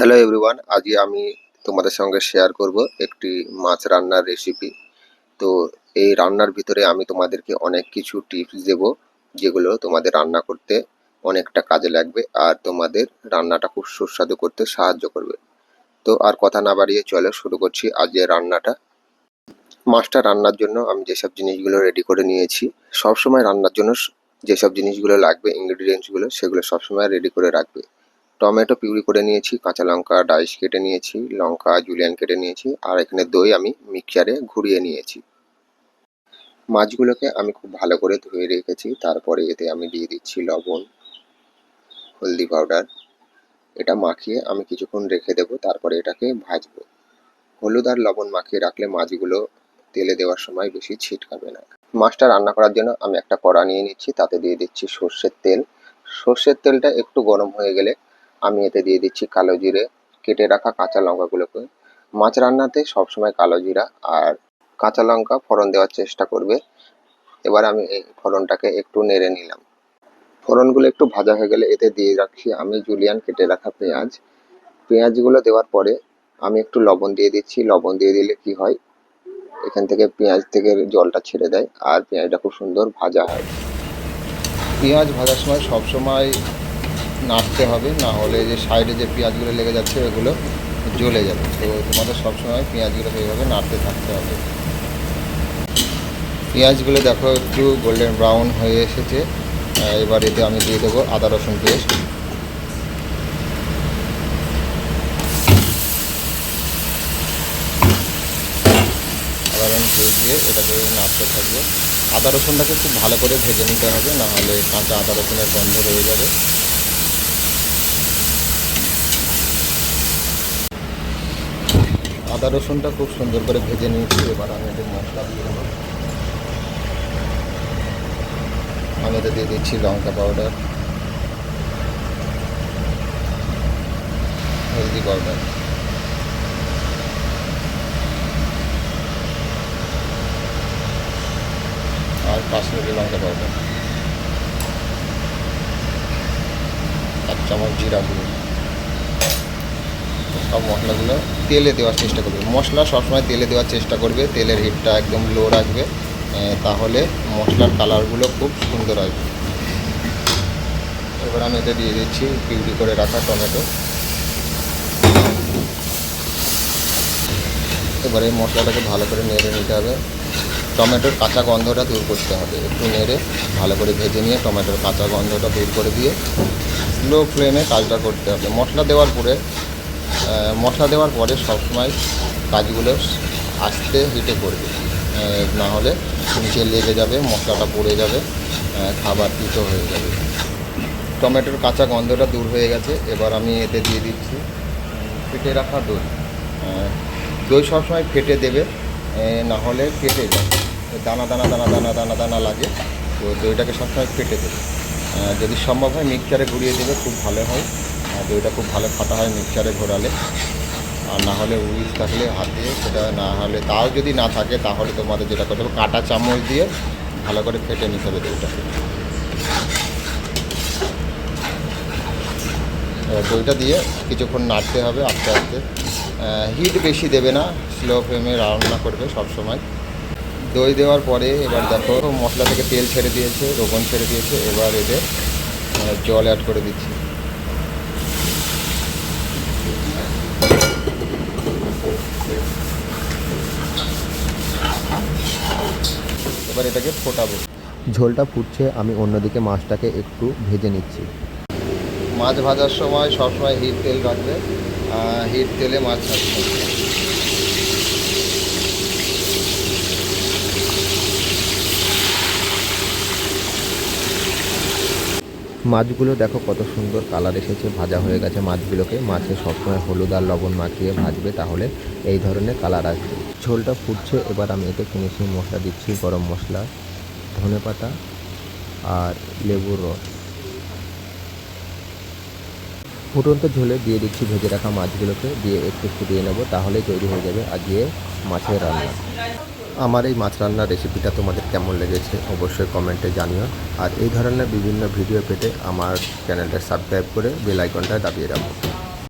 Hello everyone আজকে আমি তোমাদের সঙ্গে শেয়ার করব একটি মাছ রান্নার রেসিপি তো এই রান্নার ভিতরে আমি তোমাদেরকে অনেক কিছু টিপস দেব, যেগুলো তোমাদের রান্না করতে অনেকটা কাজে লাগবে আর তোমাদের রান্নাটা খুব সুস্বাদু করতে সাহায্য করবে। তো আর কথা না বাড়িয়ে চলো শুরু করছি আজকের রান্নাটা। মাছটা রান্নার জন্য আমি যেসব জিনিসগুলো রেডি করে নিয়েছি, সবসময় রান্নার জন্য যেসব জিনিসগুলো লাগবে ইনগ্রিডিয়েন্টসগুলো সেগুলো সবসময় রেডি করে রাখবে। টমেটো পিউরি করে নিয়েছি, কাঁচা লঙ্কা ডাইস কেটে নিয়েছি, লঙ্কা জুলিয়ান কেটে নিয়েছি, আর এখানে দই আমি মিক্সচারে ঘুরিয়ে নিয়েছি। মাছগুলোকে আমি খুব ভালো করে ধুয়ে রেখেছি, তারপরে এতে আমি দিয়ে দিচ্ছি লবণ, হলদি পাউডার এটা মাখিয়ে আমি কিছুক্ষণ রেখে দেবো, তারপরে এটাকে ভাজবো। হলুদ আর লবণ মাখিয়ে রাখলে মাছগুলো তেলে দেওয়ার সময় বেশি ছিটকাবে না। মাছটা রান্না করার জন্য আমি একটা কড়া নিয়ে নিচ্ছি, তাতে দিয়ে দিচ্ছি সর্ষের তেল। সর্ষের তেলটা একটু গরম হয়ে গেলে আমি এতে দিয়ে দিচ্ছি কালো জিরে, কেটে রাখা কাঁচা লঙ্কাগুলোকে। মাছ রান্নাতে সবসময় কালো জিরা আর কাঁচা লঙ্কা ফোড়ন দেওয়ার চেষ্টা করবে। এবার আমি এই ফোড়নটাকে একটু নেড়ে নিলাম। ফোড়নগুলো একটু ভাজা হয়ে গেলে এতে দিয়ে রাখছি আমি জুলিয়ান কেটে রাখা পেঁয়াজ। পেঁয়াজগুলো দেওয়ার পরে আমি একটু লবণ দিয়ে দিচ্ছি। লবণ দিয়ে দিলে কি হয়? এখান থেকে পেঁয়াজ থেকে জলটা ছেড়ে দেয় আর পেঁয়াজটা খুব সুন্দর ভাজা হয়। পেঁয়াজ ভাজার সময় সব সময় নাড়তে হবে, না হলে যে সাইডে যে পেঁয়াজগুলো লেগে যাচ্ছে এগুলো জ্বলে যাবে। তো তোমাদের সবসময় পেঁয়াজগুলোকে এইভাবে নাড়তে থাকতে হবে। পেঁয়াজগুলো দেখো একটু গোল্ডেন ব্রাউন হয়ে এসেছে। এবার এতে আমি দিয়ে দেবো আদা, রসুন পেস্ট। আদা, রসুন পেস্ট দিয়ে এটাকে নাড়তে থাকব। আদা, রসুনটাকে খুব ভালো করে ভেজে নিতে হবে, না হলে কাঁচা আদা, রসুনের গন্ধ রয়ে যাবে। আদা রসুনটা খুব সুন্দর করে ভেজে নিয়েছি, এবার আমি এতে মশলা দিয়ে দেবো। আমি এতে দিয়ে দিচ্ছি লঙ্কা পাউডার হলদি পাউডার আর কাশ্মীরি লঙ্কা পাউডার এক চামচ জিরা গুঁড়ো। সব মশলাগুলো তেলে দেওয়ার চেষ্টা করবে। মশলা সবসময় তেলে দেওয়ার চেষ্টা করবে, তেলের হিটটা একদম লো রাখবে তাহলে মশলার কালারগুলো খুব সুন্দর আসবে এবার আমি এটা দিয়ে দিচ্ছি, পিউরি করে রাখা টমেটো। এবারে মশলাটাকে ভালো করে নেড়ে নিতে হবে। টমেটোর কাঁচা গন্ধটা দূর করতে হবে। একটু নেড়ে ভালো করে ভেজে নিয়ে টমেটোর কাঁচা গন্ধটা দূর করে দিয়ে, স্লো ফ্লেমে কাজটা করতে হবে। মশলা দেওয়ার পরে মশলা দেওয়ার পরে সবসময় কাজগুলো আস্তে হিটে করবে। না হলে নিচে লেগে যাবে, মশলাটা পড়ে যাবে খাবার তিতো হয়ে যাবে। টমেটোর কাঁচা গন্ধটা দূর হয়ে গেছে, এবার আমি এতে দিয়ে দিচ্ছি ফেটে রাখা দই। দই সবসময় ফেটে দেবে না হলে কেটে যায় দানা দানা দানা দানা দানা দানা লাগে, তো দইটাকে সবসময় ফেটে দেবে। যদি সম্ভব হয় মিক্সচারে ঘুরিয়ে দেবে, খুব ভালো হয়। দইটা খুব ভালো ফাটা হয় মিক্সারে ঘোরালে। আর না হলে উইস থাকলে হাত, সেটা না হলে তাও যদি না থাকে, তাহলে তোমাদের যেটা করতে হবে, কাঁটা চামচ দিয়ে ভালো করে ফেটে নিতে হবে দইটাকে। দইটা দিয়ে কিছুক্ষণ নাড়তে হবে আস্তে আস্তে। হিট বেশি দেবে না, স্লো ফ্লেমে রান্না করবে সব সময় দই দেওয়ার পরে এবার দেখো, মশলা থেকে তেল ছেড়ে দিয়েছে রোগন ছেড়ে দিয়েছে, এবার এদের জল অ্যাড করে দিচ্ছি। এবার এটাকে ফোটাবো। ঝোলটা ফুটছে আমি অন্যদিকে মাছটাকে একটু ভেজে নিচ্ছি। মাছ ভাজার সময় সবসময় হিট তেল রাখবে হিট তেলে মাছ ছাড়তে মাছগুলো দেখো কত সুন্দর কালার এসেছে, ভাজা হয়ে গেছে মাছগুলোকে। মাছে সবসময় হলুদ আর লবণ মাখিয়ে ভাজবে, তাহলে এই ধরনের কালার আসবে। ঝোলটা ফুটছে, এবার আমি এতে ফিনিশিং মশলা দিচ্ছি, গরম মশলা, ধনে পাতা আর লেবুর রস। ফুটন্ত ঝোলে দিয়ে দিচ্ছি ভেজে রাখা মাছগুলোকে, দিয়ে একটু ফুটিয়ে নেব, তাহলেই তৈরি হয়ে যাবে আর আজকে মাছের রান্না। আমার এই মাছ রান্নার রেসিপিটা তোমাদের কেমন লেগেছে অবশ্যই কমেন্টে জানিও। আর এই ধরনের বিভিন্ন ভিডিও পেতে আমার চ্যানেলটা সাবস্ক্রাইব করে বেল আইকনটা দাবিয়ে রাখো।